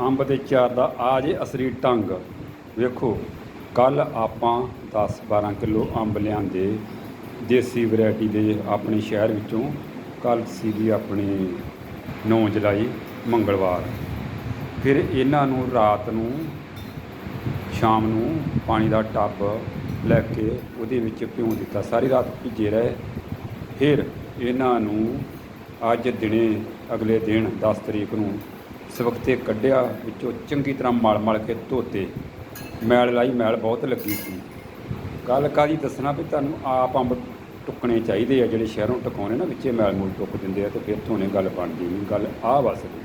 ਅੰਬ ਦੇ ਚਾਰ ਦਾ ਆ ਜੇ ਅਸਲੀ ਢੰਗ। ਵੇਖੋ ਕੱਲ ਆਪਾਂ 10 12 ਕਿਲੋ ਅੰਬ ਲਿਆਂਦੇ। ਦੇਸੀ ਵੈਰਾਈਟੀ ਦੇ ਆਪਣੇ ਸ਼ਹਿਰ ਵਿੱਚੋਂ ਕੱਲ ਸੀਗੀ ਆਪਣੇ 9 ਜੁਲਾਈ, ਮੰਗਲਵਾਰ। ਫਿਰ ਇਹਨਾਂ ਨੂੰ ਰਾਤ ਨੂੰ, ਸ਼ਾਮ ਨੂੰ ਪਾਣੀ ਦਾ ਟੱਬ ਲੈ ਕੇ ਉਹਦੇ ਵਿੱਚ ਭਿਉਂ ਦਿੱਤਾ। ਸਾਰੀ ਰਾਤ ਭਿੱਜੇ ਰਹੇ। ਫਿਰ ਇਹਨਾਂ ਨੂੰ ਅੱਜ ਦਿਨੇ ਅਗਲੇ ਦਿਨ 10 ਤਰੀਕ ਨੂੰ ਸਵਖਤੇ ਕੱਢਿਆ, ਵਿੱਚੋਂ ਚੰਗੀ ਤਰ੍ਹਾਂ ਮਲ ਮਲ ਕੇ ਧੋਤੇ। ਮੈਲ ਲਾਈ, ਮੈਲ ਬਹੁਤ ਲੱਗੀ ਸੀ। ਗੱਲ ਕਾਦੀ ਦੱਸਣਾ ਵੀ ਤੁਹਾਨੂੰ ਆਪ ਅੰਬ ਟੁੱਕਣੇ ਚਾਹੀਦੇ ਆ, ਜਿਹੜੇ ਸ਼ਹਿਰੋਂ ਟਿਕਾਉਣੇ ਨਾ, ਵਿੱਚੇ ਮੈਲ ਮੂਲ ਟੁੱਕ ਦਿੰਦੇ ਆ ਤੇ ਫਿਰ ਧੋਣੇ ਗੱਲ ਬਣਦੀ ਨਹੀਂ, ਗੱਲ ਆਹ ਵਸਦੀ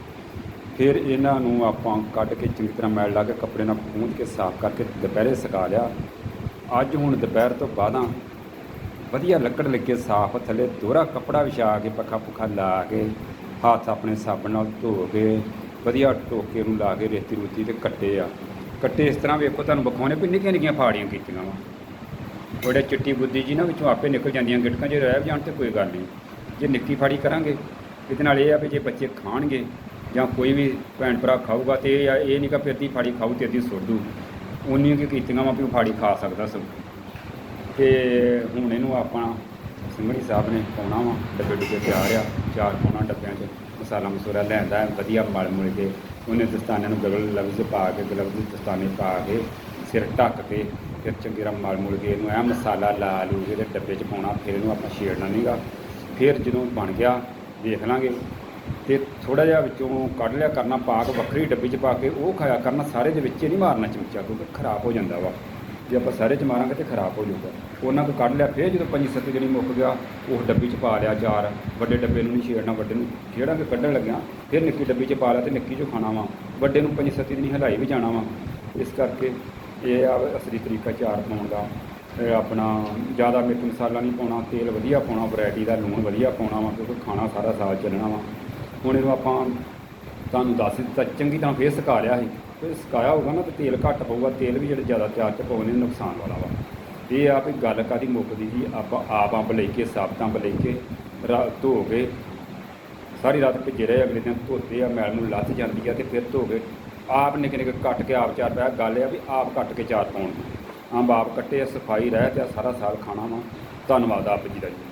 ਫਿਰ ਇਹਨਾਂ ਨੂੰ ਆਪਾਂ ਕੱਢ ਕੇ ਚੰਗੀ ਤਰ੍ਹਾਂ ਮੈਲ ਲਾ ਕੇ ਕੱਪੜੇ ਨਾਲ ਪੂੰਝ ਕੇ ਸਾਫ਼ ਕਰਕੇ ਦੁਪਹਿਰੇ ਸੁਕਾ ਲਿਆ। ਅੱਜ ਹੁਣ ਦੁਪਹਿਰ ਤੋਂ ਬਾਅਦਾਂ ਵਧੀਆ ਲੱਕੜ ਲੱਗੇ ਸਾਫ਼, ਥੱਲੇ ਦੋਹਰਾ ਕੱਪੜਾ ਵਿਛਾ ਕੇ ਪੱਖਾ ਪੁੱਖਾ ਲਾ ਕੇ, ਹੱਥ ਆਪਣੇ ਸਾਬਣ ਨਾਲ ਧੋ ਕੇ ਵਧੀਆ ਟੋਕੇ ਨੂੰ ਲਾ ਕੇ ਰੇਤੀ ਰੂਤੀ ਤੇ ਕੱਟੇ ਆ। ਕੱਟੇ ਇਸ ਤਰ੍ਹਾਂ ਵੇਖੋ, ਤੁਹਾਨੂੰ ਵਿਖਾਉਣੇ ਵੀ ਨਿੱਕੀਆਂ ਨਿੱਕੀਆਂ ਫਾੜੀਆਂ ਕੀਤੀਆਂ ਵਾ। ਬੜੇ ਚਿੱਟੀ ਬੁੱਧੀ ਜੀ ਨਾ, ਵਿੱਚੋਂ ਆਪੇ ਨਿਕਲ ਜਾਂਦੀਆਂ ਗਿਟਕਾਂ, ਜੇ ਰਹਿ ਜਾਣ ਤੇ ਕੋਈ ਗੱਲ ਨਹੀਂ। ਜੇ ਨਿੱਕੀ ਫਾੜੀ ਕਰਾਂਗੇ, ਇਹਦੇ ਨਾਲ ਇਹ ਆ ਵੀ ਜੇ ਬੱਚੇ ਖਾਣਗੇ, ਜਾਂ ਕੋਈ ਵੀ ਭੈਣ ਭਰਾ ਖਾਊਗਾ ਤੇ ਇਹ ਆ- ਇਹ ਨਹੀਂ ਕਿ ਫਿਰਦੀ ਫਾੜੀ ਖਾਊ ਤੇ ਅੱਧੀ ਸੁੱਟ ਦੂ ਉਨੀਆਂ ਕੀ ਕੀਤੀਆਂ ਵਾ ਵੀ ਉਹ ਫਾੜੀ ਖਾ ਸਕਦਾ ਸਭ ਤੇ ਹੁਣ ਇਹਨੂੰ ਆਪਾਂ ਸਿੰਘਣੀ ਸਾਹਿਬ ਨੇ ਪਾਉਣਾ ਵਾ, ਡੱਬੇ ਡੁੱਬੇ ਤਿਆਰ ਆ ਚਾਰ ਪਾਉਣਾ ਡੱਬਿਆਂ 'ਚ ਮਸਾਲਾ ਮਸੂਰਾ ਲੈਂਦਾ ਵਧੀਆ ਮਲ ਮੁਲ ਕੇ। ਉਹਨੇ ਦਸਤਾਨਿਆਂ ਨੂੰ ਗਗਲ ਲਵਜ਼ ਪਾ ਕੇ ਗਲਵਜ਼ ਦਸਤਾਨੇ ਪਾ ਕੇ ਸਿਰ ਢੱਕ ਕੇ ਫਿਰ ਚੰਗੀ ਤਰ੍ਹਾਂ ਮਲ ਮੁਲ ਕੇ ਇਹਨੂੰ ਐ ਮਸਾਲਾ ਲਾ ਲੂ ਕੇ ਤੇ ਡੱਬੇ 'ਚ ਪਾਉਣਾ, ਫਿਰ ਇਹਨੂੰ ਆਪਾਂ ਛੇੜਨਾ ਨਹੀਂਗਾ ਫਿਰ ਜਦੋਂ ਬਣ ਗਿਆ ਦੇਖ ਲਾਂਗੇ। ਤੇ ਥੋੜਾ ਜਿਹਾ ਵਿੱਚੋਂ ਕੱਢ ਲਿਆ ਕਰਨਾ, ਪਾ ਕੇ ਵੱਖਰੀ ਡੱਬੀ 'ਚ ਪਾ ਕੇ ਉਹ ਖਾਇਆ ਕਰਨਾ, ਸਾਰੇ ਦੇ ਵਿੱਚ ਨਹੀਂ ਮਾਰਨਾ ਚਮਚਾ, ਕਿਉਂਕਿ ਖਰਾਬ ਹੋ ਜਾਂਦਾ ਵਾ। ਜੇ ਆਪਾਂ ਸਾਰੇ 'ਚ ਮਾਰਾਂਗੇ ਤੇ ਖਰਾਬ ਹੋ ਜਾਊਗਾ। ਉਹਨਾਂ ਤੋਂ ਕੱਢ ਲਿਆ, ਫਿਰ ਜਦੋਂ ਪੰਜੀ ਸੱਤ ਜਿਹੜੀ ਮੁੱਕ ਗਿਆ, ਉਹ ਡੱਬੀ 'ਚ ਪਾ ਲਿਆ ਚਾਰ ਵੱਡੇ ਡੱਬੇ ਨੂੰ ਨਹੀਂ ਛੇੜਨਾ, ਵੱਡੇ ਨੂੰ ਛੇੜਾਂਗੇ ਕੱਢਣ ਲੱਗਿਆ, ਫਿਰ ਨਿੱਕੀ ਡੱਬੀ 'ਚ ਪਾ ਲਿਆ ਤੇ ਨਿੱਕੀ 'ਚੋਂ ਖਾਣਾ ਵਾ। ਵੱਡੇ ਨੂੰ ਪੰਜੀ ਸੱਤੀ ਦਿਨ ਹਲਾਈ ਵੀ ਜਾਣਾ ਵਾ। ਇਸ ਕਰਕੇ ਇਹ ਆ ਅਸਲੀ ਤਰੀਕਾ ਚਾਰ ਪਾਉਣ ਦਾ। ਆਪਣਾ ਜ਼ਿਆਦਾ ਮਿਰਚ ਮਸਾਲਾ ਨਹੀਂ ਪਾਉਣਾ, ਤੇਲ ਵਧੀਆ ਪਾਉਣਾ, ਵੈਰਾਈਟੀ ਦਾ ਲੂਣ ਵਧੀਆ ਪਾਉਣਾ ਵਾ, ਕਿਉਂਕਿ ਖਾਣਾ ਸਾਰਾ ਸਾਲ ਚੱਲਣਾ ਵਾ। ਹੁਣ ਇਹਨੂੰ ਆਪਾਂ ਤੁਹਾਨੂੰ ਦੱਸ ਦਿੱਤਾ ਚੰਗੀ ਤਰ੍ਹਾਂ ਫੇਰ ਸੁਕਾ ਲਿਆ ਸੀ। ਫਿਰ ਸੁਕਾਇਆ ਹੋਊਗਾ ਨਾ ਤੇ ਤੇਲ ਘੱਟ ਪਊਗਾ, ਤੇਲ ਵੀ ਜਿਹੜੇ ਜ਼ਿਆਦਾ ਤਿਆਰ ਚ ਪਾਉਣੇ ਨੁਕਸਾਨ ਵਾਲਾ ਵਾ। ਇਹ ਆ ਵੀ ਗੱਲ ਕਾਦੀ ਮੁੱਕਦੀ ਜੀ ਆਪਾਂ ਆਪ ਅੰਬ ਲੈ ਕੇ, ਸਾਬਤ ਅੰਬ ਲੈ ਕੇ, ਰਾ- ਧੋ ਕੇ, ਸਾਰੀ ਰਾਤ ਭਿੱਜੇ ਰਹੇ, ਅਗਲੇ ਦਿਨ ਧੋਤੇ ਆ ਮੈਲ ਨੂੰ ਲੱਥ ਜਾਂਦੀ ਆ ਤੇ ਫਿਰ ਧੋ ਕੇ ਆਪ ਨਿੱਕੇ ਨਿੱਕੇ ਕੱਟ ਕੇ ਆਪ ਚਾਰ ਪਿਆ ਗੱਲ ਆ ਵੀ ਆਪ ਕੱਟ ਕੇ ਚਾਰ ਪਾਉਣ ਅੰਬ ਆਪ ਕੱਟੇ ਆ, ਸਫ਼ਾਈ ਰਹਿ ਤੇ ਸਾਰਾ ਸਾਲ ਖਾਣਾ ਵਾ। ਧੰਨਵਾਦ ਆਪ ਜੀ ਦਾ ਜੀ।